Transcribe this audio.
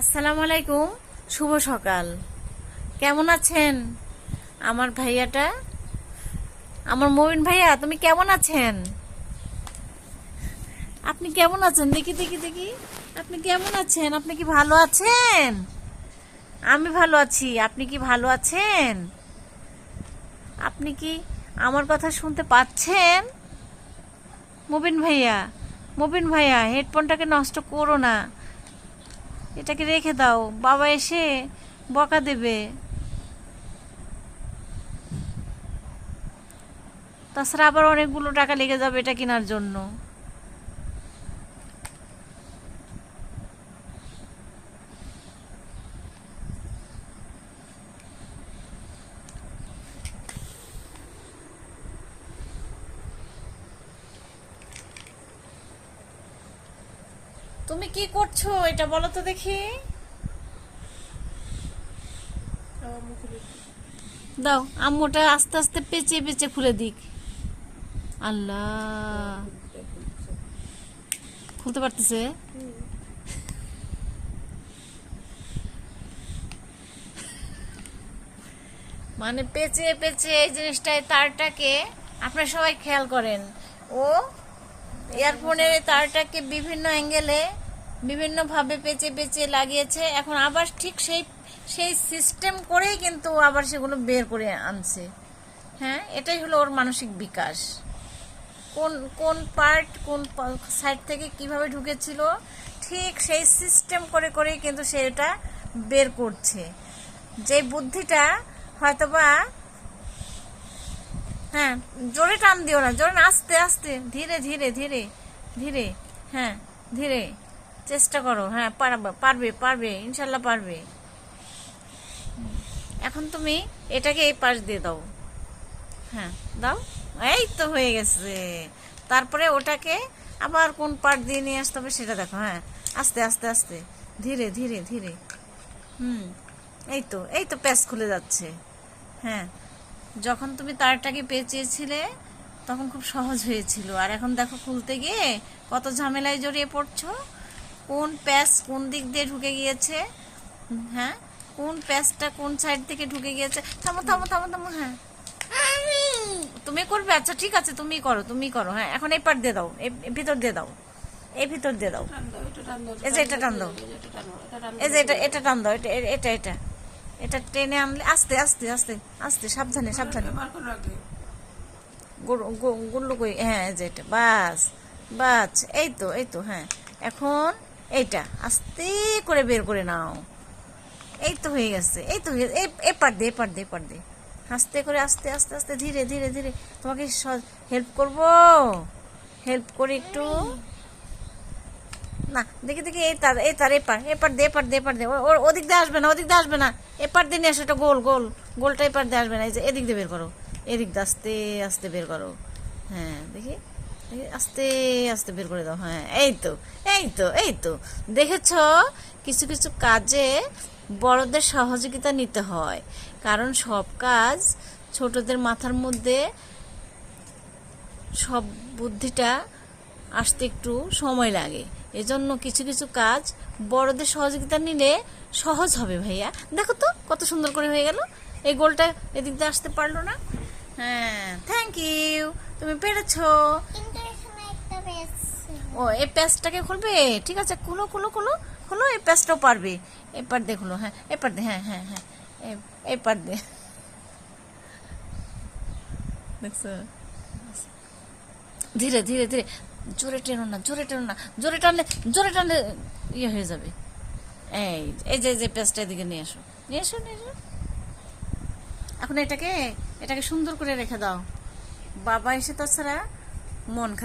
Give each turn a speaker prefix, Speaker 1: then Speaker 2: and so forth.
Speaker 1: আসসালামু আলাইকুম, শুভ সকাল। কেমন আছেন আমার ভাইয়াটা? আমার মবিন ভাইয়া, তুমি কেমন আছেন? আপনি কেমন আছেন? দেখি দেখি দেখি। আপনি কেমন আছেন? আপনি কি ভালো আছেন? আমি ভালো আছি। আপনি কি ভালো আছেন? আপনি কি আমার কথা শুনতে পাচ্ছেন? মুবিন ভাইয়া মুবিন ভাইয়া হেডফোনটাকে নষ্ট করো না। এটাকে রেখে দাও। বাবা এসে বকা দেবে। তাছাড়া আবার অনেকগুলো টাকা লেগে যাবে এটা কেনার জন্য। তুমি কি করছ? এটা বলো তো দেখি। দাও, আম্মুটা আস্তে আস্তে পেঁচে পেঁচে খুলে দিক। আল্লাহ। খুলতে পারতেছে? মানে পেঁচে পেঁচে এই জিনিসটায় তারটাকে, আপনারা সবাই খেয়াল করেন। ও ইয়ারফোনের এই তারটাকে বিভিন্ন অ্যাঙ্গেলে বিভিন্নভাবে পেঁচে পেঁচে লাগিয়েছে। এখন আবার ঠিক সেই সেই সিস্টেম করেই কিন্তু আবার সেগুলো বের করে আনছে। হ্যাঁ এটাই হলো ওর মানসিক বিকাশ। কোন কোন পার্ট কোন সাইড থেকে কীভাবে ঢুকেছিল, ঠিক সেই সিস্টেম করে, করেই কিন্তু সে এটা বের করছে। যে বুদ্ধিটা হয়তোবা হ্যাঁ জোরে টান দিও না, জোরে আস্তে আস্তে, ধীরে ধীরে ধীরে ধীরে হ্যাঁ ধীরে। চেষ্টা করো হ্যাঁ পারবে পারবে ইনশাল্লাহ পারবে। এখন তুমি এটাকে এই পাশ দিয়ে দাও। হ্যাঁ দাও। এই তো হয়ে গেছে। তারপরে ওটাকে আবার কোন পার্ট দিয়ে নিয়ে আসতে হবে সেটা দেখো হ্যাঁ। আস্তে আস্তে আস্তে। ধীরে ধীরে ধীরে। হুম, এই তো এই তো প্যাচ খুলে যাচ্ছে। হ্যাঁ যখন তুমি তারটাকে পেঁচিয়েছিলে, তখন খুব সহজ হয়েছিল। আর এখন দেখো খুলতে গিয়ে কত ঝামেলায় জড়িয়ে পড়ছো। কোন প্যাচ কোন দিক দিয়ে ঢুকে গিয়েছে? হ্যাঁ? কোন প্যাচটা কোন সাইড থেকে ঢুকে গিয়েছে? থামো থামো থামো থামো হ্যাঁ। তুমি করবে? আচ্ছা ঠিক আছে তুমি করো তুমি করো হ্যাঁ। এখন এই পাট দিয়ে দাও ভিতর দিয়ে দাও এই ভিতর দিয়ে দাও। এই যে এটা টান দাও। এই যে এটা এটা টান দাও এটা এটা এটা। এটা টেনে আনলে আস্তে আস্তে আস্তে আস্তে সাবধানে সাবধানে। গুল্লু কই হ্যাঁ এই যে এটা বাস বাস এই তো এই তো হ্যাঁ। এখন এইটা আস্তে করে বের করে নাও। এই তো হয়ে গেছে এই তো এই এপার দে এপার দে এপার দে। আস্তে করে আস্তে আস্তে আস্তে ধীরে ধীরে ধীরে। তোমাকে হেল্প করব? হেল্প করে একটু? না দেখি দেখি এই তার এই তার এপার এপার দে এপার দে এপার দে। ও- ও- ওদিক দিয়ে আসবে না ওদিক দিয়ে আসবে না। এপার দিয়ে নিয়ে আসো এটা গোল গোল। গোলটা এপার দিয়ে আসবে না এই যে এদিক দিয়ে বের করো। এদিক দিয়ে আস্তে আস্তে বের করো। হ্যাঁ দেখি, আস্তে আস্তে বের করে দাও হ্যাঁ। এই তো এই তো এই তো। দেখেছ? কিছু কিছু কাজে বড়দের সহযোগিতা নিতে হয়। কারণ সব কাজ ছোটদের মাথার মধ্যে সব বুদ্ধিটা আসতে একটু সময় লাগে। এজন্য কিছু কিছু কাজ বড়দের সহযোগিতা নিলে সহজ হবে ভাইয়া। দেখো তো, কত সুন্দর করে হয়ে গেল। এই গোলটা এদিক দিয়ে আসতে পারল না। হ্যাঁ থ্যাংক ইউ তুমি পেরেছ। ও এই প্যাচটাকে খুলবে? ঠিক আছে, খুলো খুলো খুলো খুলো এই প্যাচটাও পারবে। এপার দিয়ে খুলো হ্যাঁ এপার দিয়ে হ্যাঁ হ্যাঁ হ্যাঁ এপার দিয়ে। দেখছ? ধীরে ধীরে ধীরে। জোরে টেনো না, জোরে টেনো না, জোরে টানলে জোরে টানলে ইয়ে হয়ে যাবে। এই এই যে যে পেঁচটা এদিকে নিয়ে এসো নিয়ে এসো নিয়ে এসো। এখন এটাকে এটাকে সুন্দর করে রেখে দাও। বাবা এসে তাছাড়া মন খারাপ